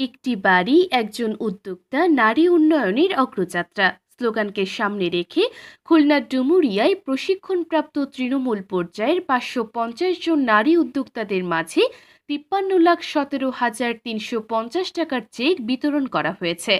একটি বাড়ি, একজন উদ্যোক্তা, নারী উন্নয়নের অগ্রযাত্রা। স্লোগানকে সামনে রেখে খুলনা ডুমুরিয়ায় প্রশিক্ষণপ্রাপ্ত তৃণমূল পর্যায়ের পাঁচশো পঞ্চাশ জন নারী উদ্যোক্তাদের মাঝে তিপ্পান্ন লাখ সতেরো হাজার তিনশো পঞ্চাশ টাকার চেক বিতরণ করা হয়েছে।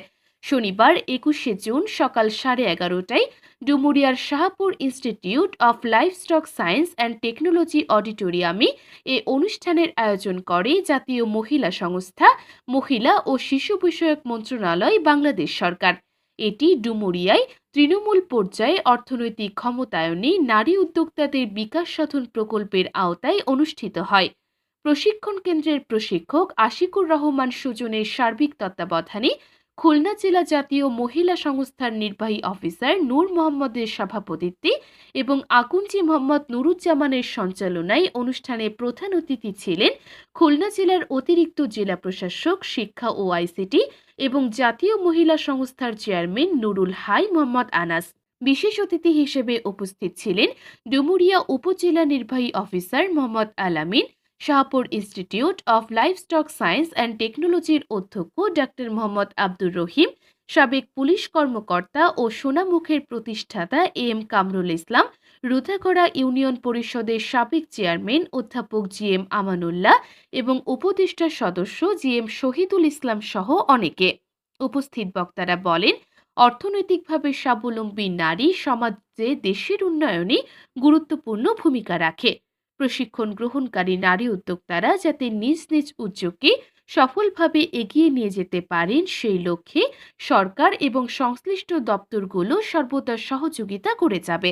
শনিবার একুশে জুন সকাল সাড়ে এগারোটায় ডুমুরিয়ার Shahpur institute of livestock science and technology অডিটোরিয়ামে এ অনুষ্ঠানের আয়োজন করে জাতীয় মহিলা সংস্থা, মহিলা ও শিশু বিষয়ক মন্ত্রণালয়, বাংলাদেশ সরকার। এটি ডুমুরিয়ায় তৃণমূল পর্যায়ে অর্থনৈতিক ক্ষমতায়নে নারী উদ্যোক্তাদের বিকাশ সাধন প্রকল্পের আওতায় অনুষ্ঠিত হয়। প্রশিক্ষণ কেন্দ্রের প্রশিক্ষক আশিকুর রহমান সুজনের সার্বিক তত্ত্বাবধানে খুলনা জেলা জাতীয় মহিলা সংস্থার নির্বাহী অফিসার নূর মোহাম্মদের সভাপতিত্বে এবং আকুঞ্জি মোহাম্মদ নুরুজ্জামানের সঞ্চালনায় অনুষ্ঠানে প্রধান অতিথি ছিলেন খুলনা জেলার অতিরিক্ত জেলা প্রশাসক, শিক্ষা ও আইসিটি এবং জাতীয় মহিলা সংস্থার চেয়ারম্যান নুরুল হাই মোহাম্মদ আনাস। বিশেষ অতিথি হিসেবে উপস্থিত ছিলেন ডুমুরিয়া উপজেলা নির্বাহী officer Mohammad Alamin Shahpur institute of livestock science and টেকনোলজির অধ্যক্ষ ডাক্তার মোহাম্মদ আব্দুর রহিম, সাবেক পুলিশ কর্মকর্তা ও সোনামুখের প্রতিষ্ঠাতা A M Kamrul Islam Rudhagara union পরিষদের সাবেক চেয়ারম্যান অধ্যাপক জি এম আমানুল্লাহ এবং উপদেষ্টা সদস্য জি এম শহীদুল ইসলাম সহ অনেকে। উপস্থিত বক্তারা বলেন, অর্থনৈতিকভাবে স্বাবলম্বী নারী সমাজে দেশের উন্নয়নে গুরুত্বপূর্ণ ভূমিকা রাখে। প্রশিক্ষণ গ্রহণকারী নারী উদ্যোক্তারা যাতে নিজ নিজ উদ্যোগকে সফলভাবে এগিয়ে নিয়ে যেতে পারেন, সেই লক্ষ্যে সরকার এবং সংশ্লিষ্ট দপ্তরগুলো সর্বদা সহযোগিতা করে যাবে।